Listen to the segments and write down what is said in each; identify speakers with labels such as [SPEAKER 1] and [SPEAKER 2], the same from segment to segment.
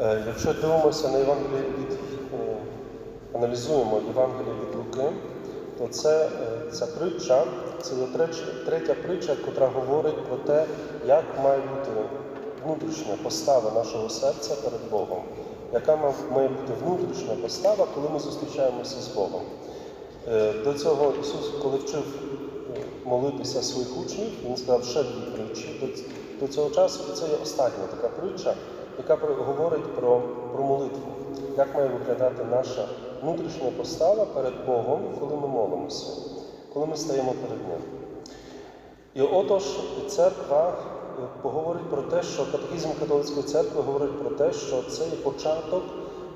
[SPEAKER 1] Е, Якщо дивимося на Євангеліє від е, аналізуємо Євангеліє від Луки, то це, е, ця притча, це третя, притча, яка говорить про те, як має бути внутрішня постава нашого серця перед Богом, яка має бути внутрішня постава, коли ми зустрічаємося з Богом. До цього Ісус, коли вчив молитися своїх учнів, Він сказав ще дві притчі. До- цього часу це є остання така притча, яка говорить про, про молитву, як має виглядати наша внутрішня постава перед Богом, коли ми молимося, коли ми стаємо перед Ним. І отож, церква е, поговорить про те, що катехізм католицької церкви говорить про те, що це є початок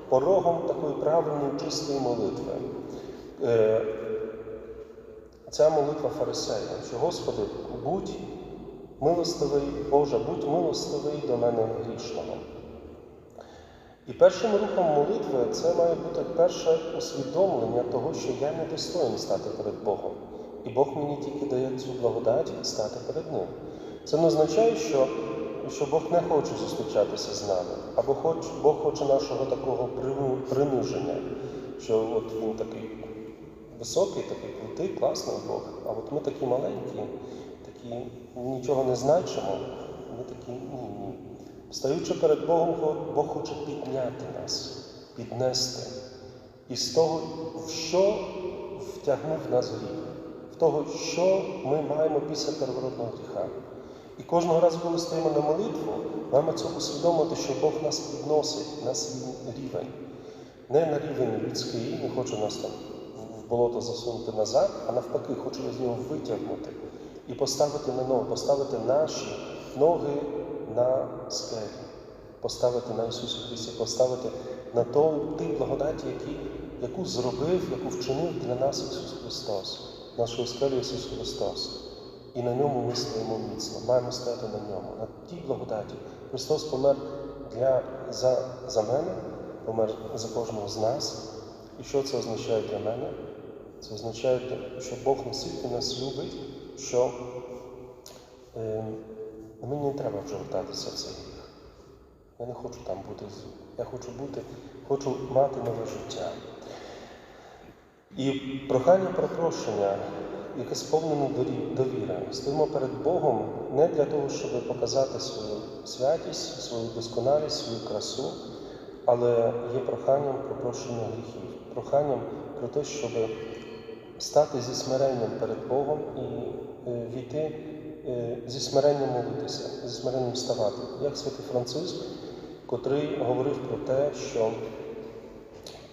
[SPEAKER 1] порогом такої правильної чистої молитви. Е, Ця молитва фарисея, що Господи, будь милостивий, Боже, будь милостивий до мене грішного. І першим рухом молитви це має бути перше усвідомлення того, що я не достоїн стати перед Богом. І Бог мені тільки дає цю благодать стати перед Ним. Це не означає, що, що Бог не хоче зустрічатися з нами, або хоч, Бог хоче нашого такого приниження, що от він такий високий, такий крутий, класний Бог, а от ми такі маленькі, такі нічого не значимо, ми такі ні, ні. Стаючи перед Богом, Бог хоче підняти нас, піднести. І з того, в що втягнув нас гріх, в того, що ми маємо після переворотного гріха. І кожного разу, коли стоїмо на молитву, маємо це усвідомити, що Бог нас підносить на свій рівень. Не на рівень людський, не хоче нас там в болото засунути назад, а навпаки, хоче з нього витягнути і поставити на ноги, поставити наші ноги на скелі, поставити на Ісусі Христі, поставити на той тій благодаті, яку зробив, яку вчинив для нас Ісус Христос, нашого скелі Ісус Христос. І на ньому ми стоїмо міцно, маємо стояти на ньому, на тій благодаті. Христос помер для, за, за мене, помер за кожного з нас. І що це означає для мене? Це означає, що Бог настільки нас любить, що е, мені не треба вже вертатися в цей гріх. Я не хочу там бути. Я хочу бути, хочу мати нове життя. І прохання про прощення, яке сповнено довіри. Стоїмо перед Богом не для того, щоб показати свою святість, свою досконалість, свою красу, але є проханням про прощення гріхів, проханням про те, щоб стати зі смиренням перед Богом і е, війти е, зі смиренням молитися, зі смиренням ставати. Як святий Франциск, котрий говорив про те, що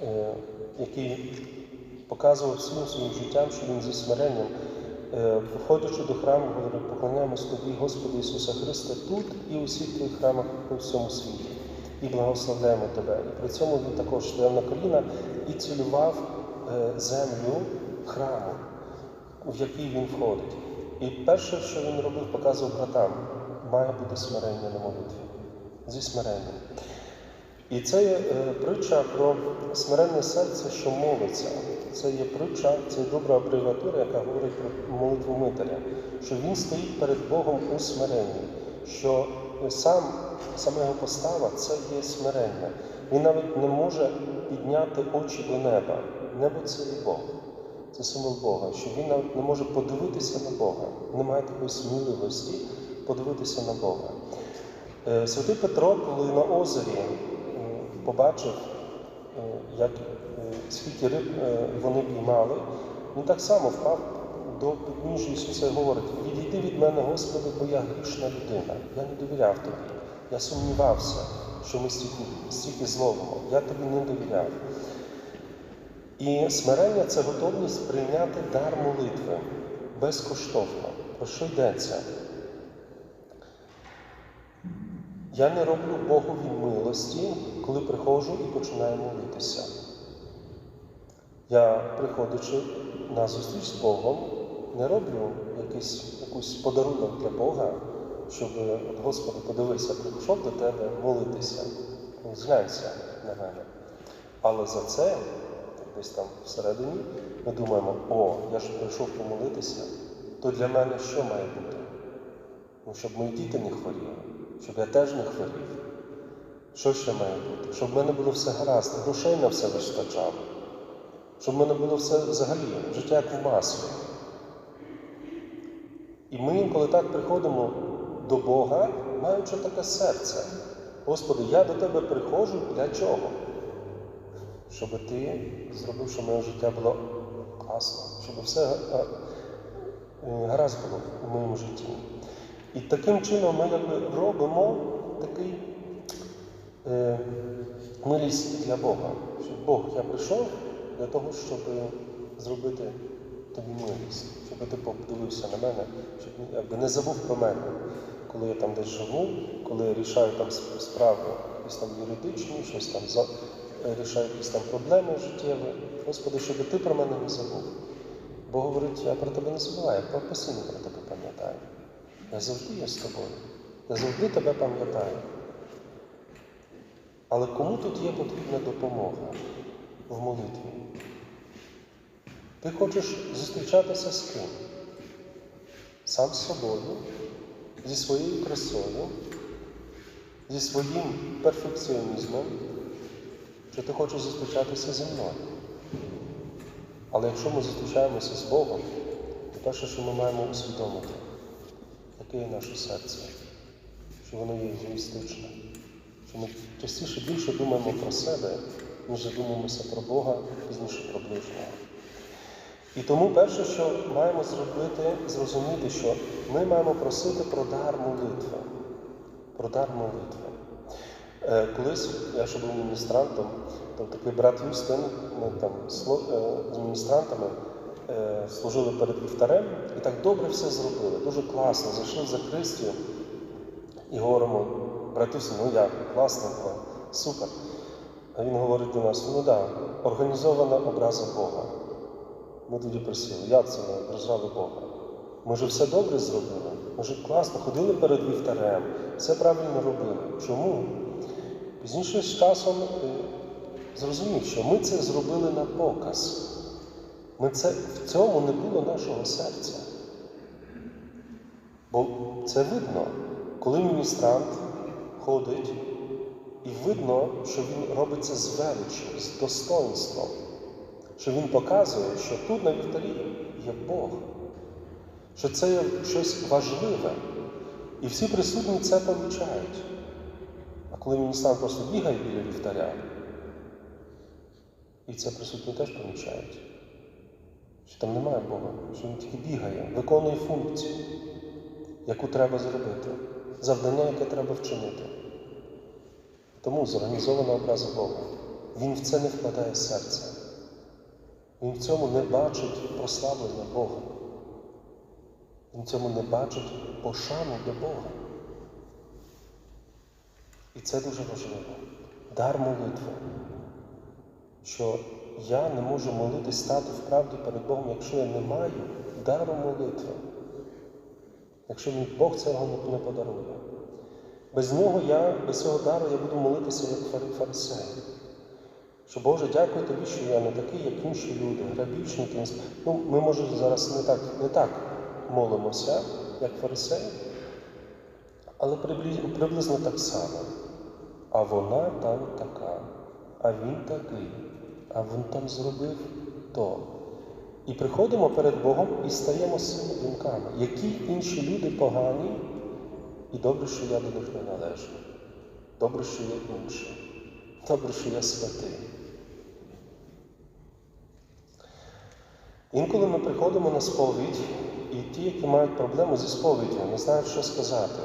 [SPEAKER 1] е, який показував всім своїм життям, що він зі смиренням, виходячи до храму, говорив, поклоняємось тобі, Господи Ісуса Христа, тут і у всіх твоїх храмах по всьому світі. І благословляємо тебе. І при цьому він також стояв на коліна і цілював землю храму, в який він входить. І перше, що він робив, показував братам, має бути смирення на молитві. Зі смиренням. І це є е, притча про смиренне серце, що молиться. Це є притча, це є добра абревіатура, яка говорить про молитву Митаря, що він стоїть перед Богом у смиренні, що сам, сама його постава це є смирення. Він навіть не може підняти очі до неба. Небо це є Бог, це символ Бога, що він не може подивитися на Бога, не має такої сміливості подивитися на Бога. Е, Святий Петро, коли на озері е, побачив, е, як скільки риб вони піймали, він так само впав до підніжжя Ісуса і говорить: відійди від мене, Господи, бо я грішна людина. Я не довіряв тобі. Я сумнівався, що ми стільки зловимо. Я тобі не довіряв. І смирення це готовність прийняти дар молитви безкоштовно. Про що йдеться? Я не роблю Богові милості, коли приходжу і починаю молитися. Я, приходячи на зустріч з Богом, не роблю якийсь, якийсь подарунок для Бога, щоб, от, Господи, подивися, прийшов до тебе молитися, зглянься на мене. Але за це, десь там всередині, ми думаємо, о, я ж прийшов помолитися, то для мене що має бути? Ну, щоб мої діти не хворіли, щоб я теж не хворів. Що ще має бути? Щоб в мене було все гаразд, грошей на все вистачало. Щоб в мене було все взагалі, життя як в маслі. І ми інколи так приходимо до Бога, маючи таке серце. Господи, я до Тебе приходжу для чого? Щоб ти зробив, щоб моє життя було класно, щоб все е, е, гаразд було в моєму житті. І таким чином ми якби робимо такий е, милість для Бога. Щоб Бог, я прийшов для того, щоб зробити тобі милість, щоб ти подивився на мене, щоб якби не забув про мене, коли я там десь живу, коли я рішаю там справи, якісь там юридичні, щось там рішаю якісь там проблеми життєві. Господи, щоб ти про мене не забув. Бог говорить, я про тебе не забуваю, я постійно про тебе пам'ятаю. Я завжди є з тобою. Я завжди тебе пам'ятаю. Але кому тут є потрібна допомога в молитві? Ти хочеш зустрічатися з ким? Сам з собою, зі своєю красою, зі своїм перфекціонізмом, чи ти хочеш зустрічатися зі мною? Але якщо ми зустрічаємося з Богом, то перше, що ми маємо усвідомити, яке є наше серце, що воно є егоїстичне, що ми частіше більше думаємо про себе, ніж задумуємося про Бога, пізніше про ближнього. І тому перше, що маємо зробити, зрозуміти, що ми маємо просити про дар молитви. Про дар молитви. Е, колись я ще був міністрантом, там такий брат Юстин, ми там е, з міністрантами е, служили перед вівтарем і так добре все зробили, дуже класно. Зайшли в закристію і говоримо, брат Юстин, ну як, класно було, супер. А він говорить до нас, ну так, да, організована образа Бога. Ми тоді просили, як це ми ображали Бога? Ми ж все добре зробили. Ми ж класно ходили перед вівтарем, все правильно робили. Чому? Пізніше з часом е, зрозумів, що ми це зробили на показ. Ми це, в цьому не було нашого серця. Бо це видно, коли міністрант ходить, і видно, що він робить це з величчю, з достоинством що він показує, що тут на вівтарі є Бог, що це є щось важливе. І всі присутні це помічають. Коли міністрант просто бігає біля вівтаря, і це присутні теж помічають, що там немає Бога, що він тільки бігає, виконує функцію, яку треба зробити, завдання, яке треба вчинити. Тому зорганізована образа Бога. Він в це не вкладає серце. Він в цьому не бачить прославлення Бога. Він в цьому не бачить пошану до Бога. І це дуже важливо. Дар молитви. Що я не можу молитись стати в правді перед Богом, якщо я не маю дару молитви. Якщо мій Бог цього не- подарує. Без нього я, без цього дару я буду молитися як фарисей. Що Боже, дякую тобі, що я не такий, як інші люди, грабіжники. Ну, ми, може, зараз не так, не так молимося, як фарисеї, але приблизно так само. А вона там така, а він такий, а він там зробив то. І приходимо перед Богом і стаємо цими думками, які інші люди погані, і добре, що я до них не належу. Добре, що є інший. Добре, що я святий. Інколи ми приходимо на сповідь, і ті, які мають проблему зі сповіддю, не знають, що сказати.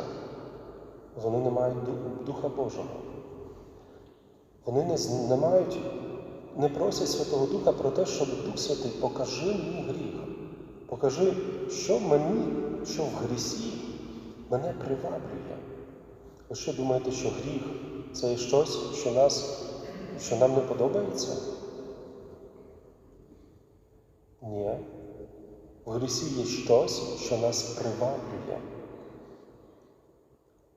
[SPEAKER 1] Вони не мають Духа Божого. Вони не, не мають, не просять Святого Духа про те, щоб Дух Святий покажи мені гріх. Покажи, що мені, що в грісі мене приваблює. Ви що думаєте, що гріх це щось, що, нас, що нам не подобається? Ні. В грісі є щось, що нас приваблює.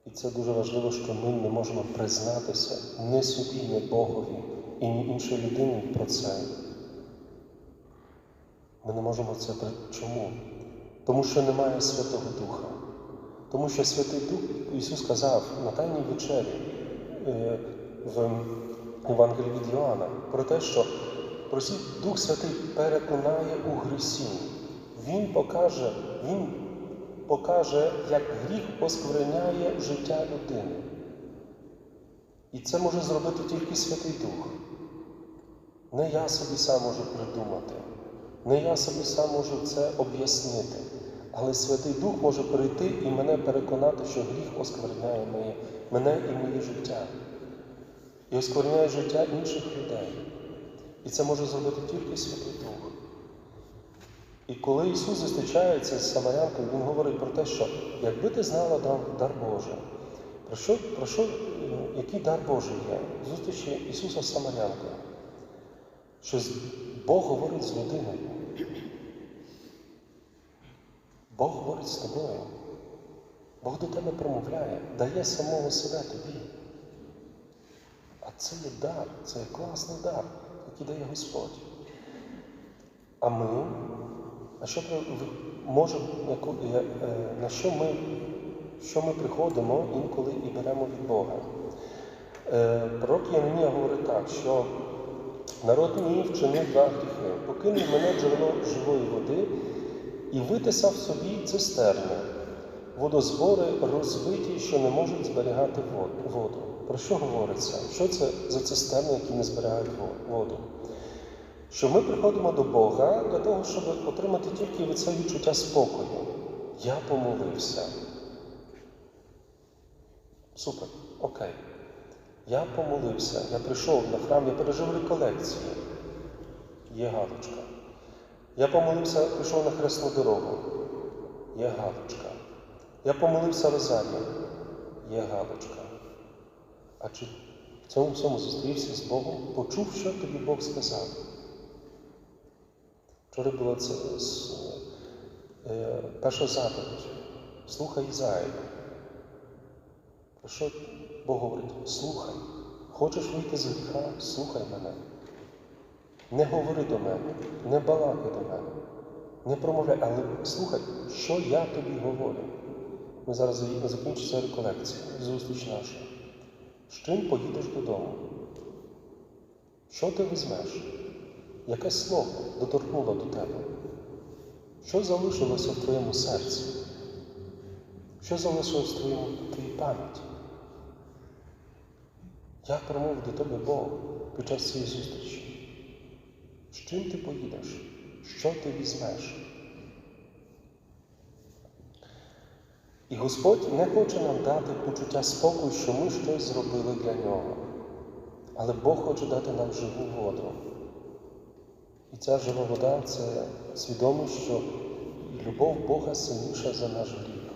[SPEAKER 1] І це дуже важливо, що ми не можемо признатися ні собі, ні Богові і ні іншій людині про це. Ми не можемо це. Чому? Тому що немає Святого Духа. Тому що Святий Дух Ісус сказав на Тайній вечері, е, в Євангелії від Йоанна про те, що просіть Дух Святий переконає у грісі. Він покаже, він покаже, як гріх оскверняє життя людини. І це може зробити тільки Святий Дух. Не я собі сам можу придумати, не я собі сам можу це об'яснити. Але Святий Дух може прийти і мене переконати, що гріх оскверняє моє, мене і моє життя. І оскверняє життя інших людей. І це може зробити тільки Святий Дух. І коли Ісус зустрічається з Самарянкою, Він говорить про те, що якби ти знала дар, дар Божий, про що, про що, е, який дар Божий є? Зустрічі Ісуса з Самарянкою. Що Бог говорить з людиною. Бог говорить з тобою. Бог до тебе промовляє, дає самого себе тобі. А це є дар, це є класний дар, який дає Господь. А ми, на що я- е, на що ми, що ми приходимо інколи і беремо від Бога? Е, Пророк Єремія говорить так, що народ мій вчинив два гріхи, покинув мене джерело живої води і витисав собі цистерни, водозбори розвиті, що не можуть зберігати воду. Про що говориться? Що це за цистерни, які не зберігають воду? Що ми приходимо до Бога для того, щоб отримати тільки це відчуття спокою. Я помолився. Супер, окей. Я помолився, я прийшов на храм, я пережив реколекції. Є галочка. Я помолився, прийшов на хресну дорогу. Є галочка. Я помолився розарієм. Є галочка. А чи в цьому всьому зустрівся з Богом, почув, що тобі Бог сказав? Вчора було це е, перша заповідь. Слухай Ізраїля. Про що Бог говорить? Слухай. Хочеш вийти з гріха? Слухай мене. Не говори до мене, не балакай до мене, не промовляй, але слухай, що я тобі говорю. Ми зараз закінчиться реколекція, зустріч наша. З чим поїдеш додому? Що ти візьмеш? Яке слово доторкнуло до тебе? Що залишилося в твоєму серці? Що залишилось в твоєму твоїй пам'яті? Як промовив до тебе Бог під час цієї зустрічі? З чим ти поїдеш? Що ти візьмеш? І Господь не хоче нам дати почуття спокою, що ми щось зробили для нього. Але Бог хоче дати нам живу воду. І ця жива вода це свідомість, що любов Бога сильніша за наш гріх.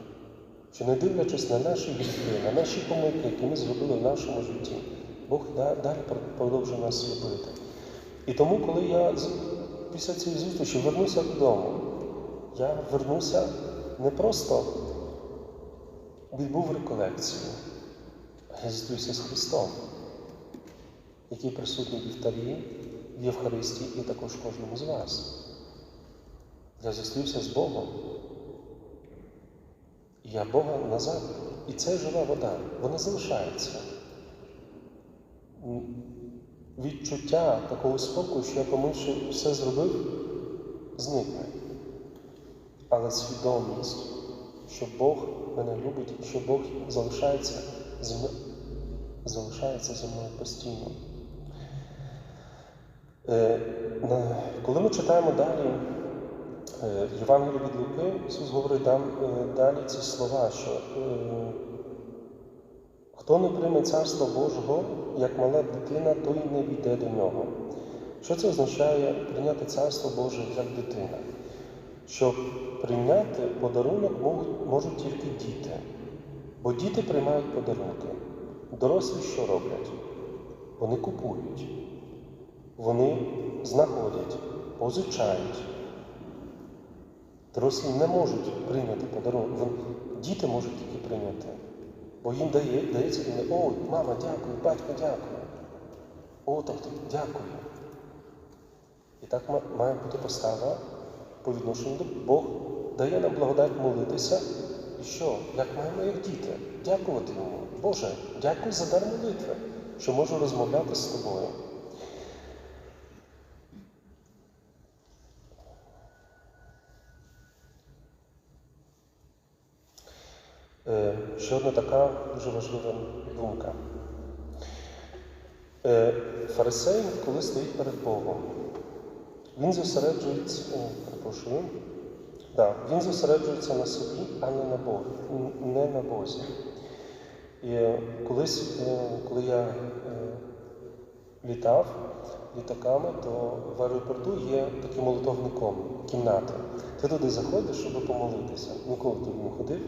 [SPEAKER 1] Що не дивлячись на наші гріхи, на наші помилки, які ми зробили в нашому житті, Бог далі продовжує нас любити. І тому, коли я після цієї зустрічі вернуся додому, я вернуся не просто відбув реколекцію, а я зустрівся з Христом, який присутній в вівтарі, Євхаристії і також кожному з вас. Я зустрівся з Богом. Я Бога назад. І це жива вода, вона залишається. Відчуття такого спокою, що я помив, що все зробив, зникне. Але свідомість, що Бог мене любить що Бог залишається зі мною, залишається зі мною постійно. Е, Коли ми читаємо далі е, Євангелію від Луки, Ісус говорить там е, далі ці слова, що хто не прийме Царство Божого, як мала дитина, той не війде до нього. Що це означає прийняти Царство Боже як дитина? Що прийняти подарунок можуть тільки діти, бо діти приймають подарунки. Дорослі що роблять? Вони купують, вони знаходять, позичають. Дорослі не можуть прийняти подарунок. Діти можуть тільки прийняти. Бо їм дає, дається, вони, о, мама, дякую, батько, дякую. О, так, дякую. І так має бути постава по відношенню до Бог дає нам благодать молитися. І що? Як маємо, як діти, дякувати йому. Боже, дякую за дар молитви. що можу розмовляти з тобою. Е, Ще одна така дуже важлива думка. Е, Фарисей, коли стоїть перед Богом, він зосереджується, перепрошую, да, він зосереджується на собі, а не на Богу, не на Бозі. І е, колись, е, коли я літав літаками, то в аеропорту є такий молитовником, кімната. Ти туди заходиш, щоб помолитися. Ніколи туди не ходив.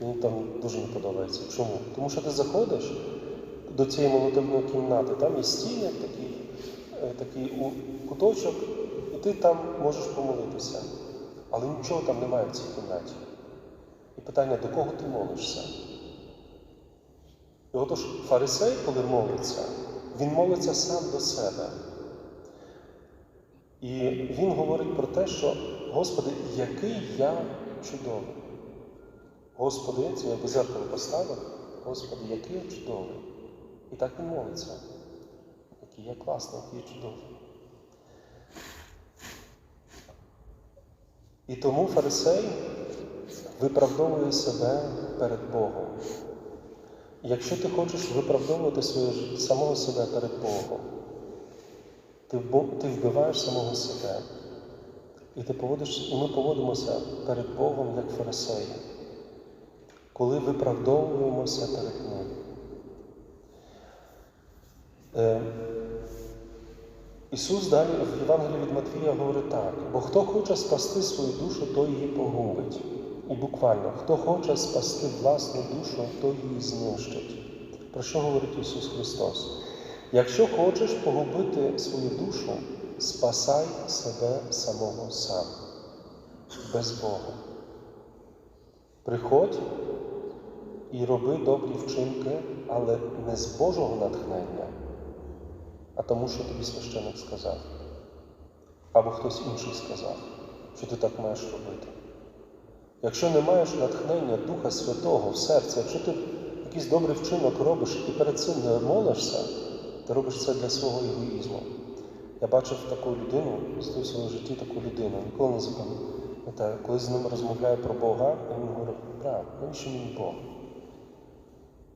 [SPEAKER 1] Мені там дуже не подобається. Чому? Тому що ти заходиш до цієї молитовної кімнати, там є стіни, такий, е, такий у- куточок, і ти там можеш помолитися. Але нічого там немає в цій кімнаті. І питання, до кого ти молишся? І отож фарисей, коли молиться, він молиться сам до себе. І він говорить про те, що Господи, який я чудовий. Господи, це я би зеркало поставив, Господи, який я чудовий. І так він молиться. Який я класний, який я чудовий. І тому фарисей виправдовує себе перед Богом. Якщо ти хочеш виправдовувати своє самого себе перед Богом, ти, ти вбиваєш самого себе. І ти поводиш, і ми поводимося перед Богом як фарисеї, коли виправдовуємося перед Ним. Е, Ісус далі в Євангелії від Матвія говорить так: бо хто хоче спасти свою душу, той її погубить. І буквально, хто хоче спасти власну душу, той її знищить. Про що говорить Ісус Христос? Якщо хочеш погубити свою душу, спасай себе самого сам, без Бога. Приходь і роби добрі вчинки, але не з Божого натхнення, а тому, що тобі священик сказав. Або хтось інший сказав, що ти так маєш робити. Якщо не маєш натхнення Духа Святого в серці, якщо ти якийсь добрий вчинок робиш і перед цим не молишся, ти робиш це для свого егоїзму. Я бачив таку людину, в своєму житті таку людину, ніколи не запам'ятаю. Коли з ним розмовляю про Бога, йому говорю, брат, навіщо мені Бог?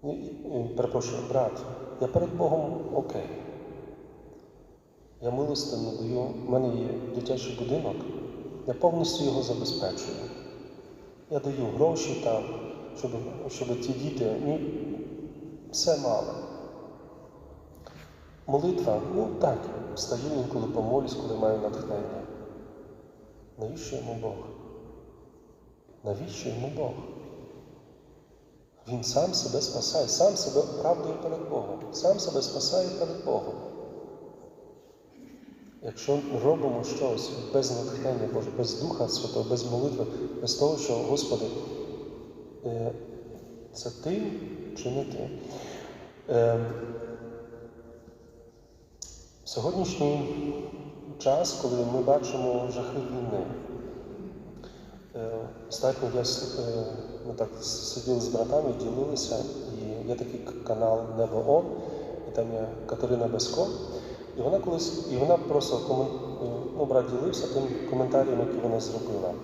[SPEAKER 1] Перепрошую, брат, я перед Богом окей. Я милостинно даю, в мене є дитячий будинок, я повністю його забезпечую. Я даю гроші там, щоб, щоб ті діти, ну, все мало. Молитва, ну так, встаю інколи помолюсь, коли маю натхнення. Навіщо йому Бог? Навіщо йому Бог? Він сам себе спасає, сам себе оправдує перед Богом, сам себе спасає перед Богом. Якщо робимо щось без натхнення Боже, без Духа Святого, без молитви, без того, що, Господи, е, це ти чи не ти? Е, Сьогоднішній час, коли ми бачимо жахи війни, е, я с- е, ми так сиділи з братами, ділилися, і є такий канал Небо Он, і там є Катерина Безко. І вона колись, і вона просто е, ну, брат ділився тим коментарем, який вона зробила.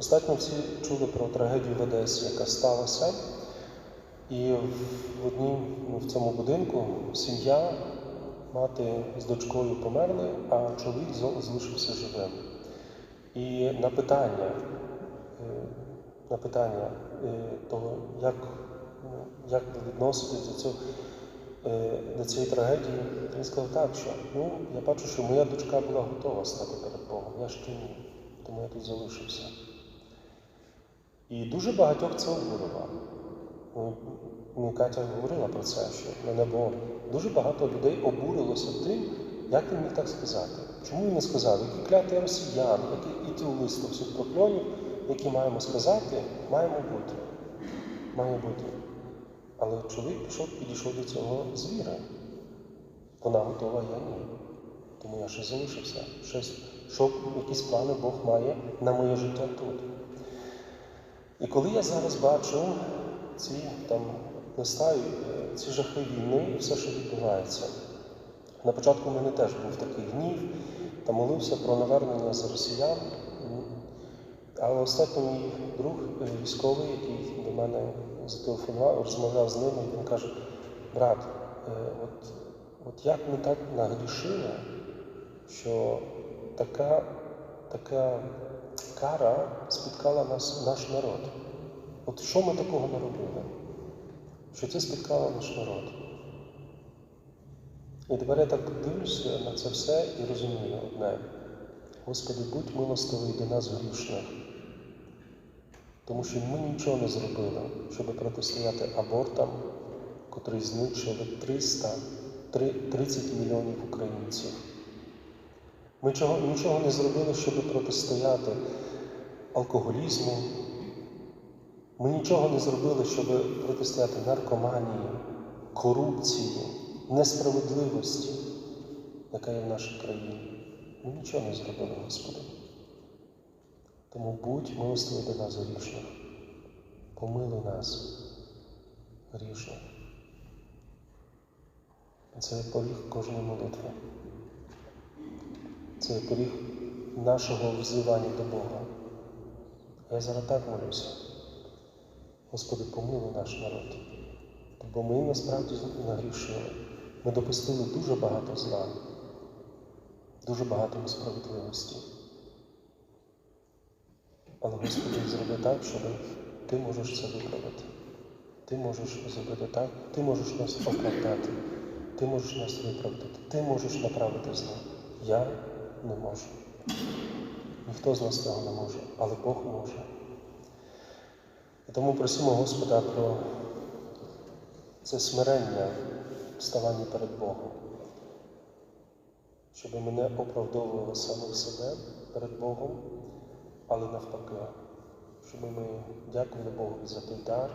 [SPEAKER 1] Остатньо всі чули про трагедію в Одесі, яка сталася. І в одній, ну, в цьому будинку сім'я, мати з дочкою померли, а чоловік залишився живим. І на питання, е, на питання е, того, як, ну, як ви відноситесь до цього, е, до цієї трагедії, він сказав так, що ну, я бачу, що моя дочка була готова стати перед Богом, я ще ні, тому я тут залишився. І дуже багатьох це обурило. Ну, ну, Катя говорила про це, що на небо дуже багато людей обурилося тим, як він міг так сказати. Чому він не сказав, які кляті росіяни, які і ті листи всіх прокльонів, які маємо сказати, маємо бути. Має бути. Але чоловік пішов, підійшов до цього з віри. Вона готова, я ні. Тому я ще залишився. Щось, що якісь плани Бог має на моє життя тут. І коли я зараз бачу ці там листаю, е, ці жахи війни і все, що відбувається. На початку в мене теж був такий гнів та молився про навернення з росіян. Але останній мій друг е, військовий, який до мене зателефонував, розмовляв з ним, і він каже: брат, е, от, от як ми так нагрішили, що така, така кара спіткала нас, наш народ. От що ми такого не робили? Що це спіткало наш народ? І тепер я так дивлюся на це все і розумію одне. Господи, будь милостивий до нас грішних. Тому що ми нічого не зробили, щоб протистояти абортам, котрі знищили 300, 30 мільйонів українців. Ми чого, нічого не зробили, щоб протистояти алкоголізму. Ми нічого не зробили, щоб протистояти наркоманії, корупції, несправедливості, яка є в нашій країні. Ми нічого не зробили, Господи. Тому будь милостивий до нас грішних. Помилуй нас, грішних. Це поріг кожної молитви. Це поріг нашого взивання до Бога. Я зараз так молюся. Господи, помилуй наш народ. Бо ми насправді нагрішили. Ми допустили дуже багато зла, дуже багато несправедливості. Але Господи, зроби так, щоб Ти можеш це виправити. Ти можеш зробити так, ти можеш нас оправдати, ти можеш нас виправдати, ти можеш направити зло. Я не можу. Ніхто з нас цього не може, але Бог може. І тому просимо Господа про це смирення в ставанні перед Богом, щоб ми не оправдовували самих себе перед Богом, але навпаки, щоб ми дякували Богу за той дар,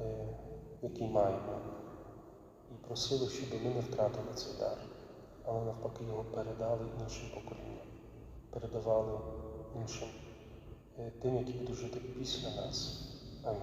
[SPEAKER 1] е, який маємо, і просили, щоб ми не втратили цей дар, але навпаки його передали іншим поколінням, передавали іншим е, тим, які будуть жити після нас. Амінь.